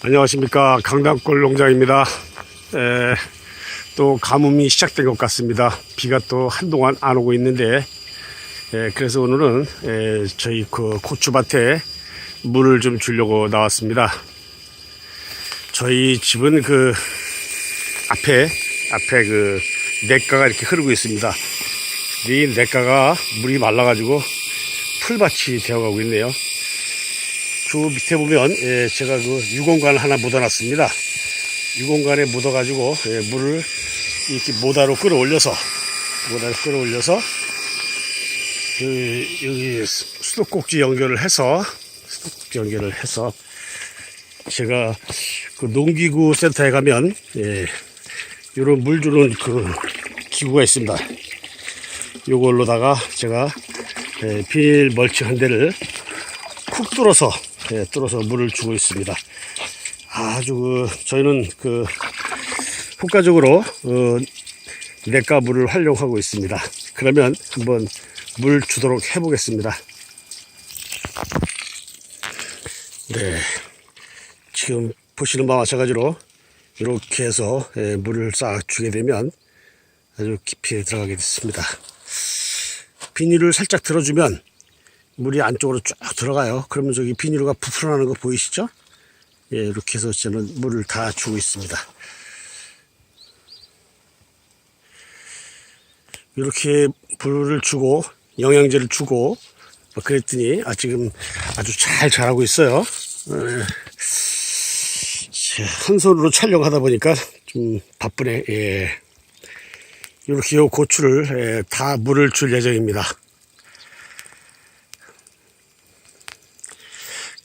안녕하십니까 강남골 농장입니다. 에, 또 가뭄이 시작된 것 같습니다. 비가 또 한동안 안 오고 있는데 에, 그래서 오늘은 에, 저희 그 고추밭에 물을 좀 주려고 나왔습니다. 저희 집은 그 앞에 앞에 그 냇가가 이렇게 흐르고 있습니다. 이 냇가가 물이 말라가지고 풀밭이 되어가고 있네요. 그 밑에 보면 예, 제가 그 유공간을 하나 묻어놨습니다. 유공간에 묻어가지고 예, 물을 이렇게 모다로 끌어올려서 모다로 끌어올려서 그 여기 수도꼭지 연결을 해서 수도꼭지 연결을 해서 제가 그 농기구 센터에 가면 예, 이런 물 주는 그 기구가 있습니다. 요걸로다가 제가 예, 비닐 멀치 한 대를 쿡 뚫어서 예, 뚫어서 물을 주고 있습니다. 아주 그 저희는 그 효과적으로 어, 냇가 물을 활용하고 있습니다. 그러면 한번 물 주도록 해보겠습니다. 네, 지금 보시는 바와 마찬가지로 이렇게 해서 예, 물을 싹 주게 되면 아주 깊이 들어가게 됐습니다. 비닐을 살짝 들어주면 물이 안쪽으로 쭉 들어가요. 그러면 저기 비닐가 부풀어나는 거 보이시죠? 예, 이렇게 해서 저는 물을 다 주고 있습니다. 이렇게 물을 주고 영양제를 주고 뭐 그랬더니 아 지금 아주 잘 자라고 있어요. 예. 자, 한 손으로 촬영하다 보니까 좀 바쁘네. 예. 이렇게 요 고추를 예, 다 물을 줄 예정입니다.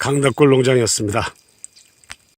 강덕골 농장이었습니다.